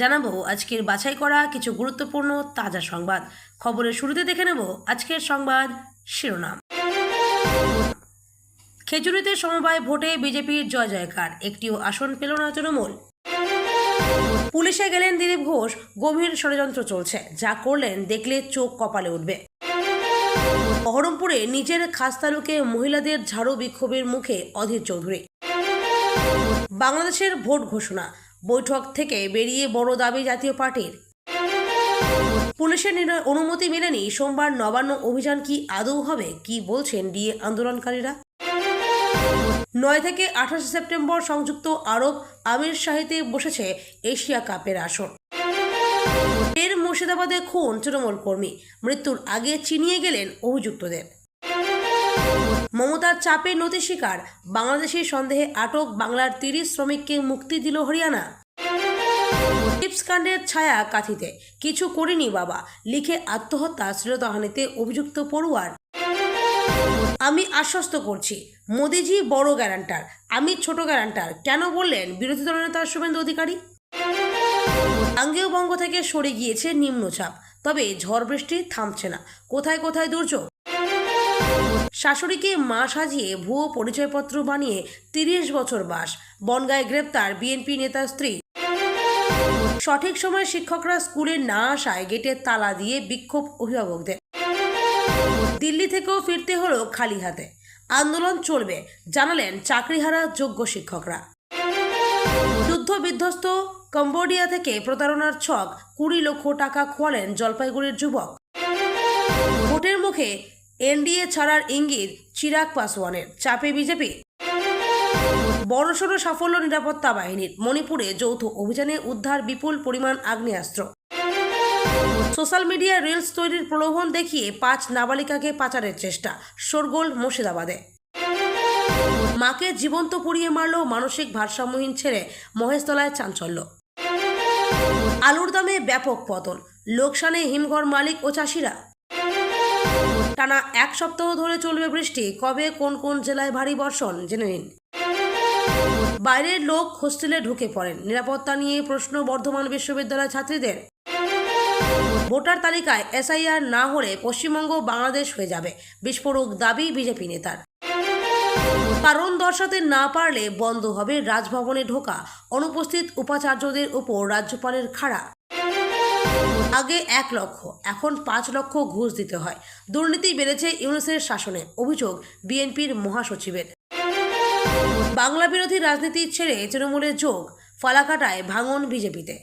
জানাব আজকের বাছাই করা কিছু গুরুত্বপূর্ণ তাজা সংবাদ। খবরের শুরুতে দেখে নেব আজকের সংবাদ শিরোনাম। খেজুরিতে সমবায় ভোটে বিজেপির জয় জয়কার, একটিও আসন পেল না তৃণমূল। পুলিশে গেলেন দিলীপ ঘোষ, গভীর ষড়যন্ত্র চলছে, যা করলেন দেখলে চোখ কপালে উঠবে। বহরমপুরে নিজের খাস তালুকে মহিলাদের ঝাড়ু বিক্ষোভের মুখে অধীর চৌধুরী। বাংলাদেশের ভোট ঘোষণা বৈঠক থেকে বেরিয়ে বড় দাবি জাতীয় পার্টির। পুলিশের অনুমতি মেলেনি, সোমবার নবান্ন অভিযান কি আদৌ হবে, কি বলছেন ডিএ আন্দোলনকারীরা? নয় থেকে আঠাশে সেপ্টেম্বর সংযুক্ত আরব আমির শাহিতে বসেছে এশিয়া কাপের আসর। এর মুর্শিদাবাদে খুন তৃণমূল কর্মী, মৃত্যুর আগে চিনিয়ে গেলেন অভিযুক্তদের। মমতার চাপে নথি শিকার বাংলাদেশের সন্দেহে আটক বাংলার তিরিশ শ্রমিককে মুক্তি দিল হরিয়ানা। টিপস কাণ্ডের ছায়া কাথিতে। কিছু করিনি বাবা, লিখে আত্মহত্যা শ্লীলতাহানিতে অভিযুক্ত পড়ুয়ার। আমি আশ্বস্ত করছি, মোদিজি বড় গ্যারান্টার, আমি ছোট গ্যারান্টার, কেন বললেন বিরোধী দলনেতা শুভেন্দু অধিকারী? আঙ্গেয় বঙ্গ থেকে সরে গিয়েছে নিম্নচাপ, তবে ঝড় বৃষ্টি থামছে না, কোথায় কোথায় দুর্যোগ? শাশুড়িকে মা সাজিয়ে ভুয়ো পরিচয়পত্র বানিয়ে তিরিশ বছর বাস। বনগায় গ্রেপ্তার বিএনপি নেতার স্ত্রী। সঠিক সময়ে শিক্ষকরা স্কুলে না আসায় গেটে তালা দিয়ে বিক্ষোভ অভিভাবকদের। দিল্লি থেকেও ফিরতে হলো খালি হাতে। আন্দোলন চলবে, জানালেন চাকরিহারা যোগ্য শিক্ষকরা। যুদ্ধ বিধ্বস্ত কম্বোডিয়া থেকে প্রতারণার ছক, কুড়ি লক্ষ টাকা খোয়ালেন জলপাইগুড়ির যুবক। ভোটের মুখে এনডিএ ছাড়ার ইঙ্গিত চিরাগ পাসওয়ানের, চাপে বিজেপি। বড়সড় সাফল্য নিরাপত্তা বাহিনীর, মণিপুরে যৌথ অভিযানে উদ্ধার বিপুল পরিমাণ আগ্নেয়াস্ত্র। সোশ্যাল মিডিয়ায় রিলস তৈরির প্রলোভন দেখিয়ে পাঁচ নাবালিকাকে পাচারের চেষ্টা, শোরগোল মুর্শিদাবাদে। মাকে জীবন্ত পুড়িয়ে মারল মানসিক ভারসাম্যহীন ছেড়ে মহেশতলায় চাঞ্চল্য। আলুর দামে ব্যাপক পতন, লোকসানে হিমঘর মালিক ও চাষিরা। টানা এক সপ্তাহ ধরে চলবে বৃষ্টি। কবে কোন কোন জেলায় ভারী বর্ষণ? জেনে নিন। বাইরের লোক হোস্টেলে ঢুকে পড়েন। নিরাপত্তা নিয়ে প্রশ্ন বর্ধমান বিশ্ববিদ্যালয় ছাত্রীদের। ভোটার তালিকায় এসআইআর না হলে পশ্চিমবঙ্গ বাংলাদেশ হয়ে যাবে, বিস্ফোরক দাবি বিজেপি নেতার। কারণ দর্শাতে না পারলে বন্ধ হবে রাজভবনে ঢোকা। অনুপস্থিত উপাচার্যদের উপর রাজ্যপালের খাড়া। আগে এক লক্ষ, এখন পাঁচ লক্ষ ঘুষ দিতে হয়। দুর্নীতি বেড়েছে ইউনুসের শাসনে, অভিযোগ বিএনপির মহাসচিবের। বাংলা বিরোধী রাজনীতি ছেড়ে তৃণমূলে যোগ, ফালাকাটায় ভাঙন বিজেপিতে।